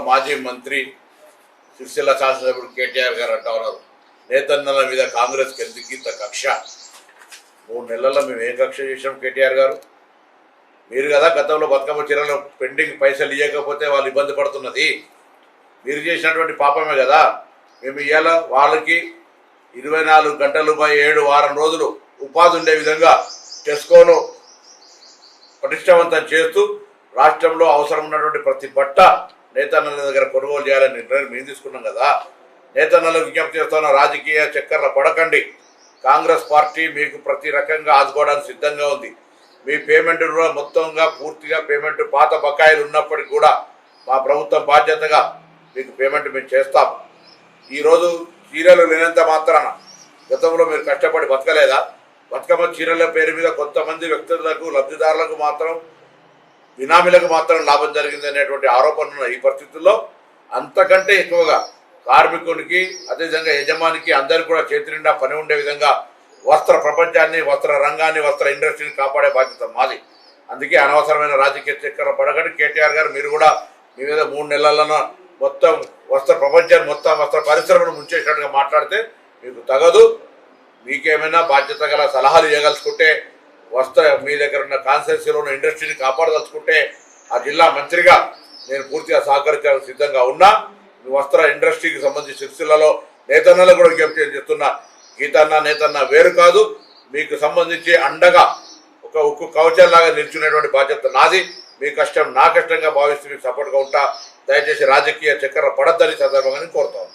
మాజీ మంత్రి సిరిసిల్ల శాసనసభ్యుడు కేటీఆర్ గారు అంటా ఉన్నారు. నేతన్నల మీద కాంగ్రెస్కి ఎందుకు ఇంత కక్ష? మూడు నెలల్లో మేము ఏం కక్ష చేసాం కేటీఆర్ గారు? మీరు కదా గతంలో బతుకమ్మ చీరలో పెండింగ్ పైసలు ఇవ్వకపోతే వాళ్ళు ఇబ్బంది పడుతున్నది. మీరు చేసినటువంటి పాపమే కదా. మేము ఇవాళ వాళ్ళకి ఇరవై నాలుగు గంటలు పై ఏడు వారం రోజులు ఉపాధి ఉండే విధంగా టెస్కోను పటిష్టవంతం చేస్తూ రాష్ట్రంలో అవసరం ఉన్నటువంటి ప్రతి బట్ట నేతన్నల దగ్గర కొనుగోలు చేయాలని నిర్ణయం మేము తీసుకున్నాం కదా. నేతన్నలకు విజ్ఞప్తి చేస్తున్న రాజకీయ చక్కర్ల పడకండి కాంగ్రెస్ పార్టీ మీకు ప్రతి రకంగా ఆదుకోవడానికి సిద్ధంగా ఉంది. మీ పేమెంట్ కూడా మొత్తంగా పూర్తిగా పేమెంట్ పాత బకాయిలు ఉన్నప్పటికీ కూడా మా ప్రభుత్వం బాధ్యతగా మీకు పేమెంట్ మేము చేస్తాం. ఈరోజు చీరలు లేనంత మాత్రాన గతంలో మీరు కష్టపడి బతకలేదా? బతుకమ్మ చీరల పేరు మీద కొంతమంది వ్యక్తులకు లబ్ధిదారులకు మాత్రం బినామీలకు మాత్రం లాభం జరిగింది అనేటువంటి ఆరోపణలు ఉన్న ఈ పరిస్థితుల్లో అంతకంటే ఎక్కువగా కార్మికునికి అదేవిధంగా యజమానికి అందరికీ కూడా చేతి నిండా పని ఉండే విధంగా వస్త్ర ప్రపంచాన్ని వస్త్ర రంగాన్ని వస్త్ర ఇండస్ట్రీని కాపాడే బాధ్యత మాది. అందుకే అనవసరమైన రాజకీయ చక్కెర పడగండి. కేటీఆర్ గారు మీరు కూడా మీ మీద మూడు నెలలను మొత్తం వస్త్ర ప్రపంచాన్ని మొత్తం వస్త్ర పరిశ్రమను ముంచేసినట్టుగా మాట్లాడితే మీకు తగదు. మీకేమైనా బాధ్యత గల సలహాలు ఇవ్వగలుచుకుంటే వస్త్ర మీ దగ్గర ఉన్న కాన్స్టెన్సీలో ఉన్న ఇండస్ట్రీని కాపాడదలుచుకుంటే ఆ జిల్లా మంత్రిగా నేను పూర్తిగా సహకరించడానికి సిద్ధంగా ఉన్నా. మీ వస్త్ర ఇండస్ట్రీకి సంబంధించి సిరిసిల్లలో నేతన్నలు కూడా విజ్ఞప్తి చేస్తున్నా గీతన్న నేతన్న వేరు కాదు. మీకు సంబంధించి అండగా ఒక ఉక్కు కవచంలాగా నిల్చునేటువంటి బాధ్యత నాది. మీ కష్టం నా కష్టంగా భావిస్తూ మీకు సపోర్ట్గా ఉంటా. దయచేసి రాజకీయ చక్కెర పడద్దని సందర్భంగా నేను కోరుతాను